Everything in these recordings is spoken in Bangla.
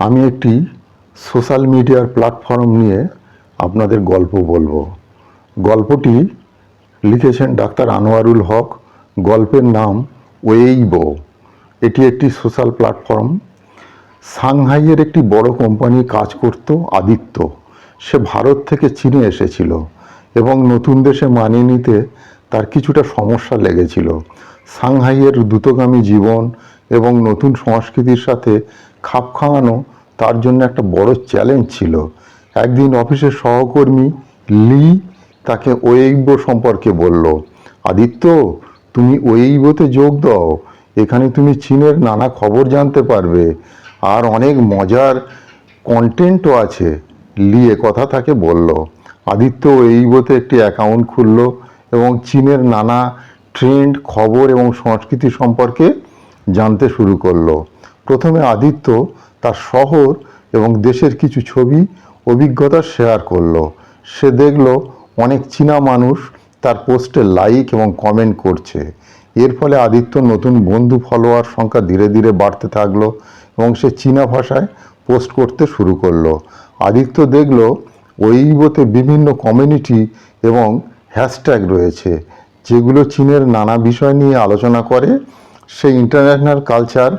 আমি একটি সোশ্যাল মিডিয়ার প্ল্যাটফর্ম নিয়ে আপনাদের গল্প বলব। গল্পটি লিখেছেন ডাক্তার আনোয়ারুল হক, গল্পের নাম ওয়েইবো। এটি একটি সোশ্যাল প্ল্যাটফর্ম। সাংহাইয়ের একটি বড় কোম্পানি কাজ করত, আদিত্য। সে ভারত থেকে চীনে এসেছিল এবং নতুন দেশে মানিয়ে নিতে তার কিছুটা সমস্যা লেগেছিল। সাংহাইয়ের দ্রুতগামী জীবন এবং নতুন সংস্কৃতির সাথে খাপ খাওয়ানো তার জন্য একটা বড় চ্যালেঞ্জ ছিল। একদিন অফিসের সহকর্মী লি তাকে ওয়েইবো সম্পর্কে বলল, আদিত্য, তুমি ওয়েইবোতে যোগ দাও। এখানে তুমি চীনের নানা খবর জানতে পারবে আর অনেক মজার কন্টেন্টও আছে। লি কথা তাকে বলল। আদিত্য ওয়েইবোতে একটি অ্যাকাউন্ট খুলল এবং চীনের নানা ট্রেন্ড খবর এবং সংস্কৃতি সম্পর্কে জানতে শুরু করল। প্রথমে আদিত্য তার শহর এবং দেশের কিছু ছবি, অভিজ্ঞতা শেয়ার করল। সে দেখল অনেক চীনা মানুষ তার পোস্টে লাইক এবং কমেন্ট করছে। এর ফলে আদিত্য নতুন বন্ধু ফলোয়ার সংখ্যা ধীরে ধীরে বাড়তে থাকল এবং সে চীনা ভাষায় পোস্ট করতে শুরু করল। আদিত্য দেখল ওইবোতে বিভিন্ন কমিউনিটি এবং হ্যাশট্যাগ রয়েছে, যেগুলো চীনের নানা বিষয় নিয়ে আলোচনা করে। সে ইন্টারন্যাশনাল কালচার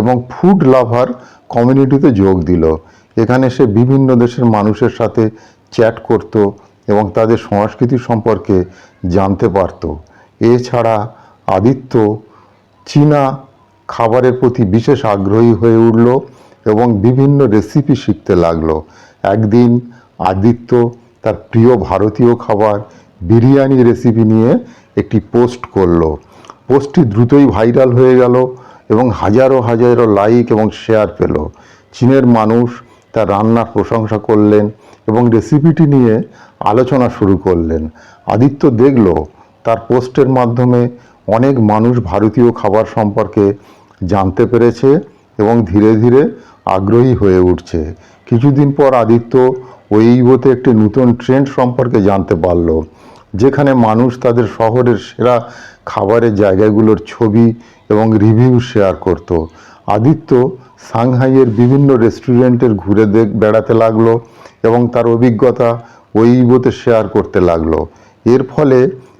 এবং ফুড লাভার কমিউনিটিতে যোগ দিল। এখানে সে বিভিন্ন দেশের মানুষের সাথে চ্যাট করত এবং তাদের সংস্কৃতি সম্পর্কে জানতে পারত। এছাড়া আদিত্য চীনা খাবারের প্রতি বিশেষ আগ্রহী হয়ে উঠল এবং বিভিন্ন রেসিপি শিখতে লাগল। একদিন আদিত্য তার প্রিয় ভারতীয় খাবার বিরিয়ানি রেসিপি নিয়ে একটি পোস্ট করল। পোস্টটি দ্রুতই ভাইরাল হয়ে গেল। এবং হাজারো হাজারো লাইক এবং শেয়ার পেল। চীনের মানুষ তার রান্নার প্রশংসা করলেন এবং রেসিপিটি নিয়ে আলোচনা শুরু করলেন। আদিত্য দেখল, তার পোস্টের মাধ্যমে অনেক মানুষ ভারতীয় খাবার সম্পর্কে জানতে পেরেছে এবং ধীরে ধীরে আগ্রহী হয়ে উঠছে। কিছুদিন পর আদিত্য ওইবোতে একটি নতুন ট্রেন্ড সম্পর্কে জানতে পারল, যেখানে মানুষ তাদের শহরের সেরা খাবারের জায়গাগুলোর ছবি এবং রিভিউ শেয়ার করত। আদিত্য সাংহাইয়ের বিভিন্ন রেস্টুরেন্টের ঘুরে বেড়াতে লাগল এবং তার অভিজ্ঞতা ওইবোতে শেয়ার করতে লাগল। এর ফলে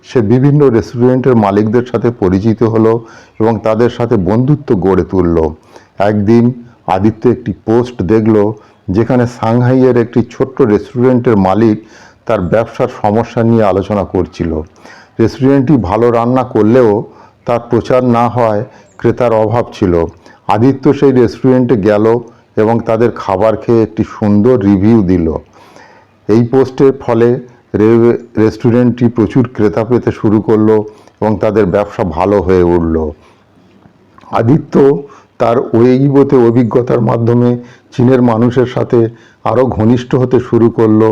সে বিভিন্ন রেস্টুরেন্টের মালিকদের সাথে পরিচিত হলো এবং তাদের সাথে বন্ধুত্ব গড়ে তুলল। একদিন আদিত্য একটি পোস্ট দেখল যেখানে সাংহাইয়ের একটি ছোট্ট রেস্টুরেন্টের মালিক তার ব্যবসার সমস্যা নিয়ে আলোচনা করছিল। রেস্টুরেন্টটি ভালো রান্না করলেও তার প্রচার না হয় ক্রেতার অভাব ছিল। আদিত্য সেই রেস্টুরেন্টে গেল এবং তাদের খাবার খেয়ে একটি সুন্দর রিভিউ দিল। এই পোস্টের ফলে রেস্টুরেন্টটি প্রচুর ক্রেতা পেতে শুরু করল এবং তাদের ব্যবসা ভালো হয়ে উঠল। আদিত্য তার ওয়েইবোতে অভিজ্ঞতার মাধ্যমে চীনের মানুষের সাথে আরও ঘনিষ্ঠ হতে শুরু করল।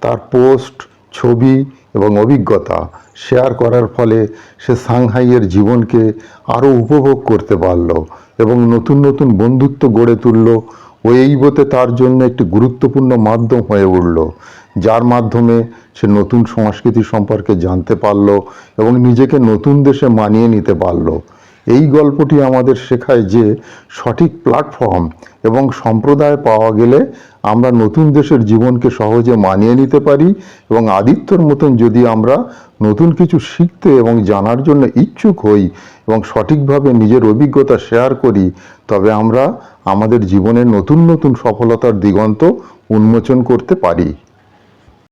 তার পোস্ট, ছবি এবং অভিজ্ঞতা শেয়ার করার ফলে সে সাংহাইয়ের জীবনকে আরও উপভোগ করতে পারল এবং নতুন নতুন বন্ধুত্ব গড়ে তুলল ওয়েইবোতে তার জন্য একটি গুরুত্বপূর্ণ মাধ্যম হয়ে উঠল, যার মাধ্যমে সে নতুন সংস্কৃতি সম্পর্কে জানতে পারল এবং নিজেকে নতুন দেশে মানিয়ে নিতে পারল। এই গল্পটি আমাদের শেখায় যে সঠিক প্ল্যাটফর্ম এবং সম্প্রদায় পাওয়া গেলে আমরা নতুন দেশের জীবনকে সহজে মানিয়ে নিতে পারি এবং আদিত্যর মতন যদি আমরা নতুন কিছু শিখতে এবং জানার জন্য ইচ্ছুক হই এবং সঠিকভাবে নিজের অভিজ্ঞতা শেয়ার করি, তবে আমরা আমাদের জীবনের নতুন নতুন সফলতার দিগন্ত উন্মোচন করতে পারি।